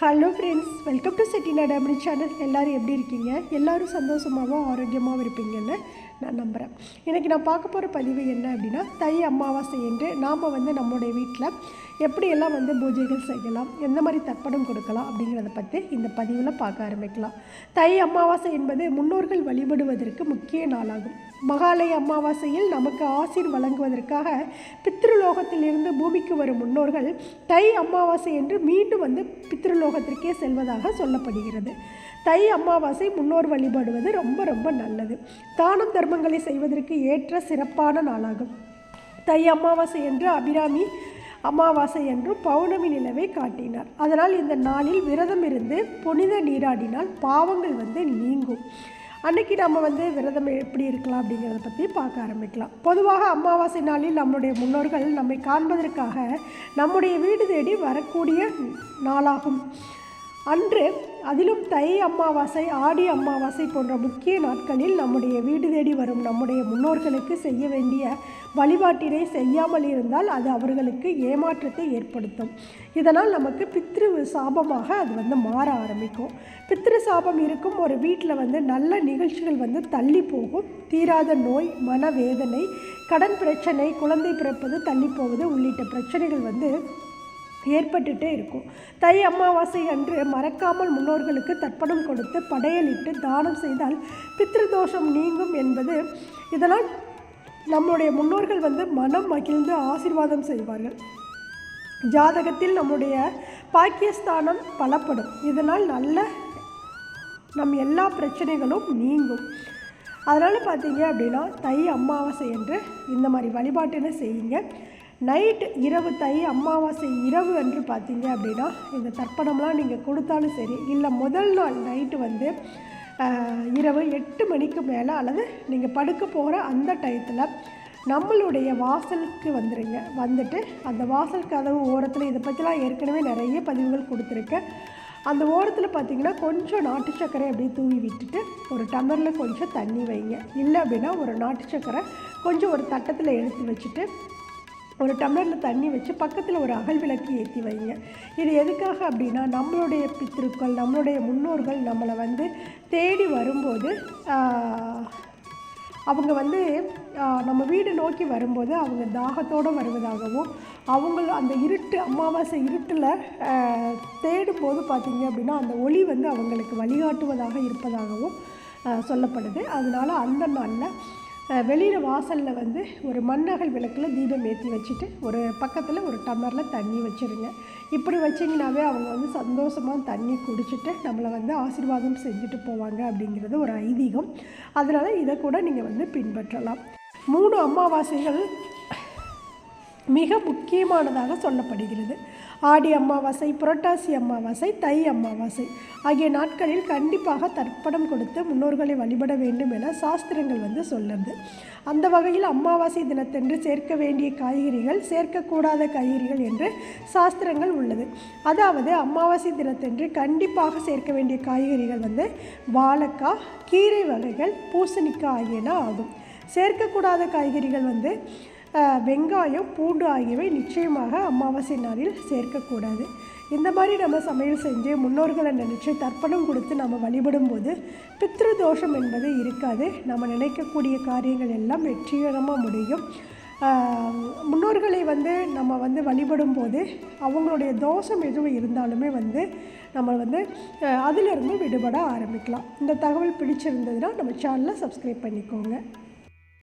Hello friends welcome to Chettinad அப்படி channel எல்லோரும் எப்படி இருக்கீங்க? எல்லோரும் சந்தோஷமாகவும் ஆரோக்கியமாகவும் இருப்பீங்கன்னு நான் நம்புகிறேன் இன்றைக்கி நான் பார்க்க போகிற பதிவு என்ன அப்படின்னா தை அமாவாசை என்று நாம் வந்து நம்மளுடைய வீட்டில் எப்படியெல்லாம் வந்து பூஜைகள் செய்யலாம் எந்த மாதிரி தர்ப்பணம் கொடுக்கலாம் அப்படிங்கிறத பற்றி இந்த பதிவில் பார்க்க ஆரம்பிக்கலாம். தை அமாவாசை என்பது முன்னோர்கள் வழிபடுவதற்கு முக்கிய நாளாகும். மகாலய அமாவாசையில் நமக்கு ஆசீர் வழங்குவதற்காக பித்ருலோகத்திலிருந்து பூமிக்கு வரும் முன்னோர்கள் தை அமாவாசை என்று மீண்டும் வந்து பித்ருலோகத்திற்கே செல்வதாக சொல்லப்படுகிறது. தை அமாவாசை முன்னோர் வழிபடுவது ரொம்ப ரொம்ப நல்லது. தானம் தர்மங்களை செய்வதற்கு ஏற்ற சிறப்பான நாளாகும். தை அமாவாசை என்று அபிராமி அமாவாசை என்றும் பௌர்ணமி நிலவை காட்டினார். அதனால் இந்த நாளில் விரதம் இருந்து புனித நீராடினால் பாவங்கள் வந்து நீங்கும். அன்னைக்கு நம்ம வந்து விரதம் எப்படி இருக்கலாம் அப்படிங்கிறத பற்றி பார்க்க ஆரம்பிக்கலாம். பொதுவாக அமாவாசை நாளில் நம்முடைய முன்னோர்கள் நம்மை காண்பதற்காக நம்முடைய வீடு தேடி வரக்கூடிய நாளாகும். அன்று அதிலும் தை அமாவாசை ஆடி அமாவாசை போன்ற முக்கிய நாட்களில் நம்முடைய வீடு தேடி வரும் நம்முடைய முன்னோர்களுக்கு செய்ய வேண்டிய வழிபாட்டினை செய்யாமல் இருந்தால் அது அவர்களுக்கு ஏமாற்றத்தை ஏற்படுத்தும். இதனால் நமக்கு பித்ரு சாபமாக அது வந்து மாற ஆரம்பிக்கும். பித்ரு சாபம் இருக்கும் ஒரு வீட்டில் வந்து நல்ல நிகழ்ச்சிகள் வந்து தள்ளி போகும். தீராத நோய் மனவேதனை கடன் பிரச்சனை குழந்தை பிறப்பது தள்ளி போவது உள்ளிட்ட பிரச்சனைகள் வந்து ஏற்பட்டுட்டே இருக்கும். தை அமாவாசை அன்று மறக்காமல் முன்னோர்களுக்கு தர்ப்பணம் கொடுத்து படையலிட்டு தானம் செய்தால் பித்ருதோஷம் நீங்கும் என்பது இதனால் நம்முடைய முன்னோர்கள் வந்து மனம் மகிழ்ந்து ஆசிர்வாதம் செய்வார்கள். ஜாதகத்தில் நம்முடைய பாக்கியஸ்தானம் பலப்படும். இதனால் நல்ல நம் எல்லா பிரச்சனைகளும் நீங்கும். அதனால் பார்த்தீங்க அப்படின்னா தை அமாவாசை என்று இந்த மாதிரி வழிபாட்டினை செய்யுங்க. நைட் இரவு தை அமாவாசை இரவு என்று பார்த்தீங்க அப்படின்னா இந்த தர்ப்பணம்லாம் நீங்கள் கொடுத்தாலும் சரி இல்லை முதல் நாள் நைட்டு வந்து இரவு எட்டு மணிக்கு மேலே அல்லது நீங்கள் படுக்க போகிற அந்த டயத்தில் நம்மளுடைய வாசலுக்கு வந்துடுங்க வந்துட்டு அந்த வாசல் கதவு ஓரத்தில் இதை பற்றிலாம் ஏற்கனவே நிறைய பதிவுகள் கொடுத்துருக்கேன் அந்த ஓரத்தில் பார்த்தீங்கன்னா கொஞ்சம் நாட்டு சர்க்கரை அப்படியே தூவி விட்டுட்டு ஒரு டம்ளரில் கொஞ்சம் தண்ணி வைங்க. இல்லை அப்படின்னா ஒரு நாட்டு சர்க்கரை கொஞ்சம் ஒரு தட்டத்தில் எடுத்து வச்சுட்டு ஒரு டம்ளரில் தண்ணி வச்சு பக்கத்தில் ஒரு அகல் விளக்கு ஏற்றி வைங்க. இது எதுக்காக அப்படின்னா நம்மளுடைய பித்திருக்கள் நம்மளுடைய முன்னோர்கள் நம்மளை வந்து தேடி வரும்போது அவங்க வந்து நம்ம வீடு நோக்கி வரும்போது அவங்க தாகத்தோடு வருவதாகவும் அவங்களும் அந்த இருட்டு அமாவாசை இருட்டில் தேடும்போது பார்த்திங்க அப்படின்னா அந்த ஒளி வந்து அவங்களுக்கு வழிகாட்டுவதாக இருப்பதாகவும் சொல்லப்படுது. அதனால் அந்த நாளில் வெளியில் வாசலில் வந்து ஒரு மண்ணகல் விளக்கில் தீபம் ஏற்றி வச்சுட்டு ஒரு பக்கத்தில் ஒரு டம்ளரில் தண்ணி வச்சுருங்க. இப்படி வச்சிங்கனாவே அவங்க வந்து சந்தோஷமாக தண்ணி குடிச்சிட்டு நம்மளை வந்து ஆசீர்வாதம் செஞ்சுட்டு போவாங்க அப்படிங்கிறது ஒரு ஐதீகம். அதனால் இதை கூட நீங்கள் வந்து பின்பற்றலாம். மூணு அமாவாசைகள் மிக முக்கியமானதாக சொல்லப்படுகிறது. ஆடி அமாவாசை புரட்டாசி அமாவாசை தை அமாவாசை ஆகிய நாட்களில் கண்டிப்பாக தர்ப்பணம் கொடுத்து முன்னோர்களை வழிபட வேண்டும் என சாஸ்திரங்கள் வந்து சொல்லுது. அந்த வகையில் அமாவாசை தினத்தன்று சேர்க்க வேண்டிய காய்கறிகள் சேர்க்கக்கூடாத காய்கறிகள் என்று சாஸ்திரங்கள் உள்ளது. அதாவது அமாவாசை தினத்தன்று கண்டிப்பாக சேர்க்க வேண்டிய காய்கறிகள் வந்து வாழைக்காய் கீரை வகைகள் பூசணிக்காய் ஆகியன ஆகும். சேர்க்கக்கூடாத காய்கறிகள் வந்து வெங்காயம் பூண்டு ஆகியவை நிச்சயமாக அமாவாசை நாளில் சேர்க்கக்கூடாது. இந்த மாதிரி நம்ம சமையல் செஞ்சு முன்னோர்களை நினச்சி தர்ப்பணம் கொடுத்து நம்ம வழிபடும் போது பித்ரு தோஷம் என்பது இருக்காது. நம்ம நினைக்கக்கூடிய காரியங்கள் எல்லாம் வெற்றிகரமாக முடியும். முன்னோர்களை வந்து நம்ம வந்து வழிபடும் போது அவங்களுடைய தோஷம் எதுவும் இருந்தாலுமே வந்து நம்ம வந்து அதிலிருந்து விடுபட ஆரம்பிக்கலாம். இந்த தகவல் பிடிச்சிருந்ததுன்னா நம்ம சேனலை சப்ஸ்கிரைப் பண்ணிக்கோங்க.